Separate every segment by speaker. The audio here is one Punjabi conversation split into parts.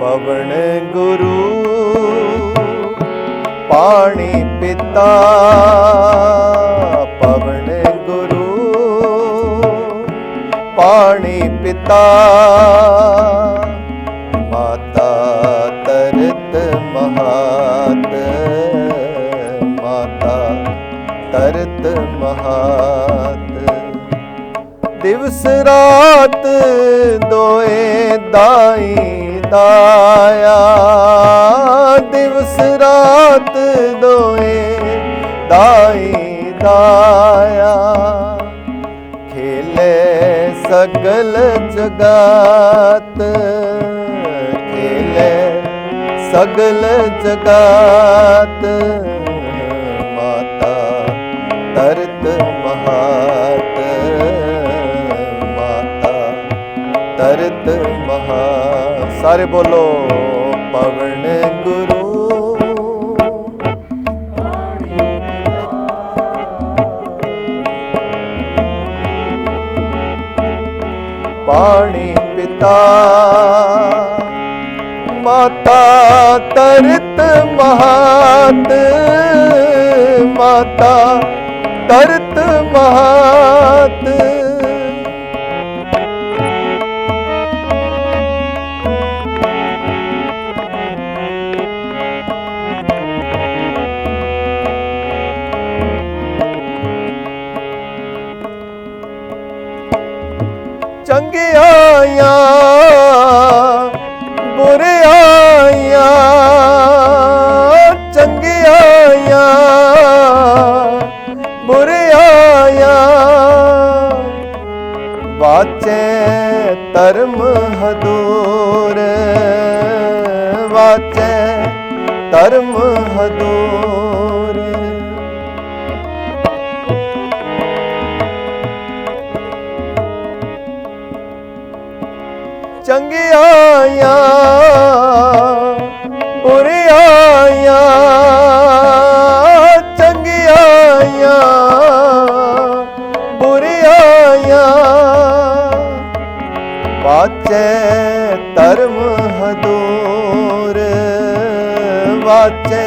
Speaker 1: ਪਵਨ ਗੁਰੂ, ਪਾਣੀ ਪਿਤਾ, ਪਵਨ ਗੁਰੂ, ਪਾਣੀ ਪਿਤਾ, ਮਾਤਾ ਤਰਤ ਮਹਾਤ, ਮਾਤਾ ਤਰਤ ਮਹਾਤ। ਦਿਵਸ ਰਾਤ ਦੋਏ ਦਾਈ ਦਾਇਆ ਦਿਵਸ ਰਾਤ ਦੋਏ ਦਾਈ ਦਾਇਆ। ਖੇਲੇ ਸਗਲ ਜਗਤ। ਖੇਲੇ ਸਗਲ ਜਗਤ। ਮਾਤਾ ਤਰਤ ਮਹਾ ਸਾਰੇ ਬੋਲੋ ਪਵਨ ਗੁਰੂ। ਪਾਣੀ ਪਿਤਾ ਮਾਤਾ ਤਰਤ ਮਹਾਤ। ਮਾਤਾ ਤਰਤ ਮਹਾ ਚੰਗਿਆਈਆਂ ਬੁਰਿਆਈਆਂ ਚੰਗਿਆਈਆਂ ਬੁਰਿਆਈਆਂ ਵਾਚੇ ਧਰਮ ਹਦੂਰ ਵਾਚੇ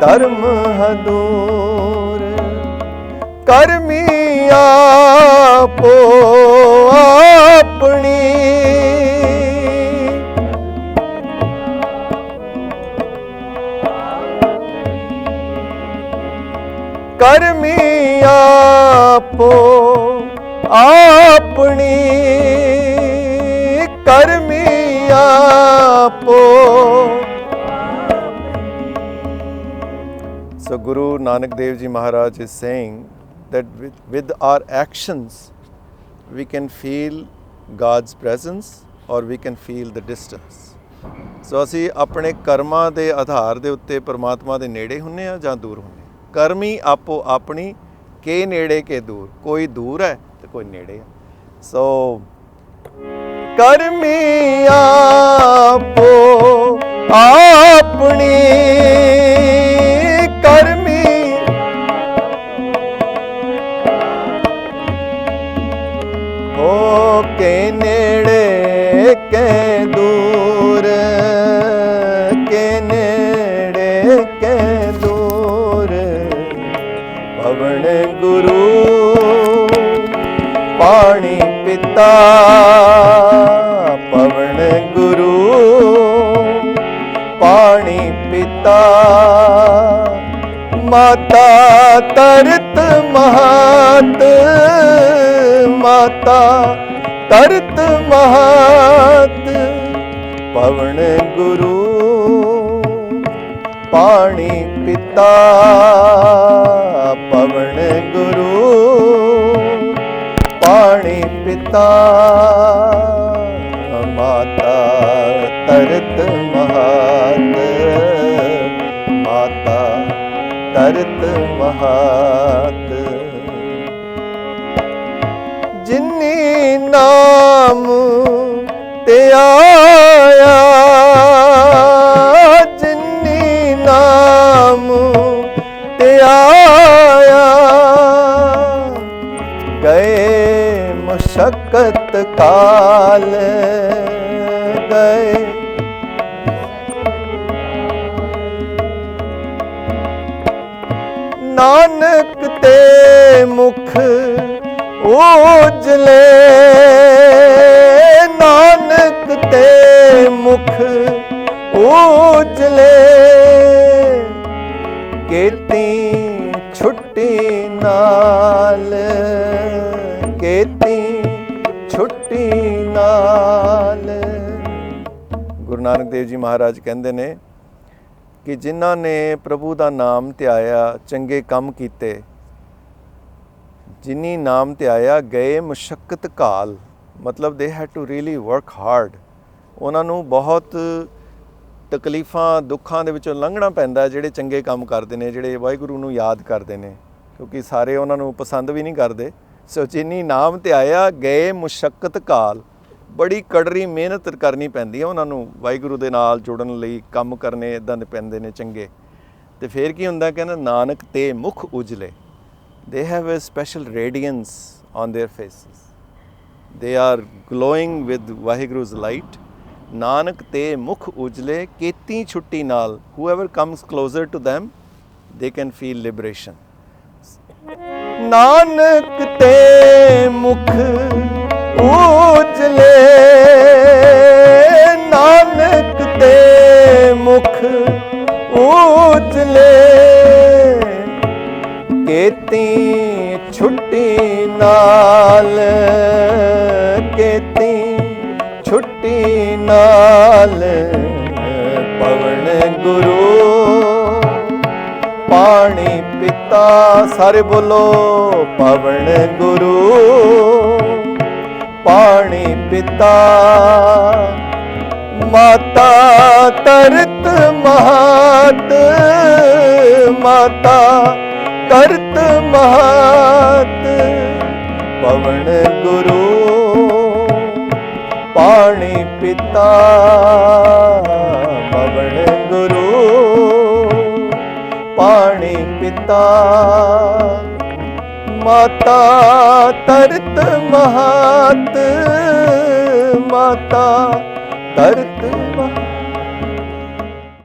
Speaker 1: ਧਰਮ ਹਦੂਰ। ਕਰਮੀ ਆਪੋ ਆਪੋ So Guru Nanak Dev Ji Maharaj is saying that with, with our actions we can feel God's presence or we can feel the distance. ਸੋ ਅਸੀਂ ਆਪਣੇ ਕਰਮਾਂ ਦੇ ਆਧਾਰ ਦੇ ਉੱਤੇ ਪ੍ਰਮਾਤਮਾ ਦੇ ਨੇੜੇ ਹੁੰਨੇ ਆ ਜਾਂ ਦੂਰ ਹੁੰਨੇ ਆ ਕਰਮੀ ਆਪੋ ਆਪਣੀ ਕੇ ਨੇੜੇ ਕੇ ਦੂਰ ਕੋਈ ਦੂਰ ਹੈ ਤੇ ਕੋਈ ਨੇੜੇ ਹੈ ਸੋ ਕਰਮੀ ਆਪੋ, ਆਪਣੀ ਕਰਮੀ। ਹੋ ਕੇ ਨੇੜੇ ਕੇ ਦੂਰ, ਕੇ ਨੇੜੇ ਕੇ ਦੂਰ। ਪਵਨ ਗੁਰੂ, ਪਾਣੀ ਪਿਤਾ ਮਾਤਾ ਤਰਤ ਮਹਾਤ, ਮਾਤਾ ਤਰਤ ਮਹਾਤ, ਪਵਨ ਗੁਰੂ ਪਾਣੀ ਪਿਤਾ, ਪਵਨ ਗੁਰੂ ਪਾਣੀ ਪਿਤਾ, ਮਾਤਾ ਤਰਤ ਤਰਤ ਮਹਾਤ ਜਿਨੀ ਨਾਮ ਤੇ ਆਇਆ ਜਿਨੀ ਨਾਮ ਤੇ ਆਇਆ ਗਏ ਮੁਸ਼ਕਤ ਕਾਲ ਨਾਨਕ ਤੇ ਮੁਖ ਉਜਲੇ ਨਾਨਕ ਤੇ ਮੁਖ ਉਜਲੇ ਕੇਤੀ ਛੁੱਟੀ ਨਾਲ, ਕੇਤੀ ਛੁੱਟੀ ਨਾਲ। ਗੁਰੂ ਨਾਨਕ ਦੇਵ ਜੀ ਮਹਾਰਾਜ ਕਹਿੰਦੇ ਨੇ ਕਿ ਜਿਨ੍ਹਾਂ ਨੇ ਪ੍ਰਭੂ ਦਾ ਨਾਮ ਧਿਆਇਆ, ਚੰਗੇ ਕੰਮ ਕੀਤੇ ਜਿਨੀ ਨਾਮ ਤੇ ਆਇਆ, ਗਏ ਮੁਸ਼ਕਤ ਕਾਲ। ਮਤਲਬ they had to really work hard ਉਹਨਾਂ ਨੂੰ ਬਹੁਤ ਤਕਲੀਫਾਂ, ਦੁੱਖਾਂ ਦੇ ਵਿੱਚੋਂ ਲੰਘਣਾ ਪੈਂਦਾ ਜਿਹੜੇ ਚੰਗੇ ਕੰਮ ਕਰਦੇ ਨੇ, ਜਿਹੜੇ ਵਾਹਿਗੁਰੂ ਨੂੰ ਯਾਦ ਕਰਦੇ ਨੇ। ਕਿਉਂਕਿ ਸਾਰੇ ਉਹਨਾਂ ਨੂੰ ਪਸੰਦ ਵੀ ਨਹੀਂ ਕਰਦੇ। ਸੋ ਜਿਨੀ ਨਾਮ 'ਤੇ ਆਇਆ, ਗਏ ਮੁਸ਼ਕਤ ਕਾਲ। ਬੜੀ ਕੜਰੀ ਮਿਹਨਤ ਕਰਨੀ ਪੈਂਦੀ ਹੈ ਉਹਨਾਂ ਨੂੰ, ਵਾਹਿਗੁਰੂ ਦੇ ਨਾਲ ਜੁੜਨ ਲਈ, ਕੰਮ ਕਰਨੇ ਇਦਾਂ ਦੇ ਪੈਂਦੇ ਨੇ ਚੰਗੇ। ਤੇ ਫਿਰ ਕੀ ਹੁੰਦਾ, ਕਹਿੰਦਾ, ਨਾਨਕ ਤੇ ਮੁਖ ਉਜਲੇ। they have a special radiance on their faces. They are glowing with Vaheguru's light. Nanak ਤੇ ਮੁਖ ਉਜਲੇ ਕੇਤੀ ਛੁੱਟੀ ਨਾਲ whoever comes closer to them they can feel liberation Nanak ਤੇ ਮੁਖ ਉਜਲੇ ਛੁੱਟੀ ਨਾਲ ਕੇਤੀ, ਛੁੱਟੀ ਨਾਲ ਪਵਨ ਗੁਰੂ। ਪਾਣੀ ਪਿਤਾ ਸਾਰੇ ਬੋਲੋ, ਪਵਨ ਗੁਰੂ। ਪਾਣੀ ਪਿਤਾ ਮਾਤਾ ਤਰਤ ਮਹਾਤ, ਮਾਤਾ ਕਰਤ ਮਹਾਤ ਪਵਨ ਗੁਰੂ, ਪਾਣੀ ਪਿਤਾ, ਪਵਨ ਗੁਰੂ, ਪਾਣੀ ਪਿਤਾ। ਮਾਤਾ ਤਰਤ ਮਹਾਤ ਮਾਤਾ ਤਰਤ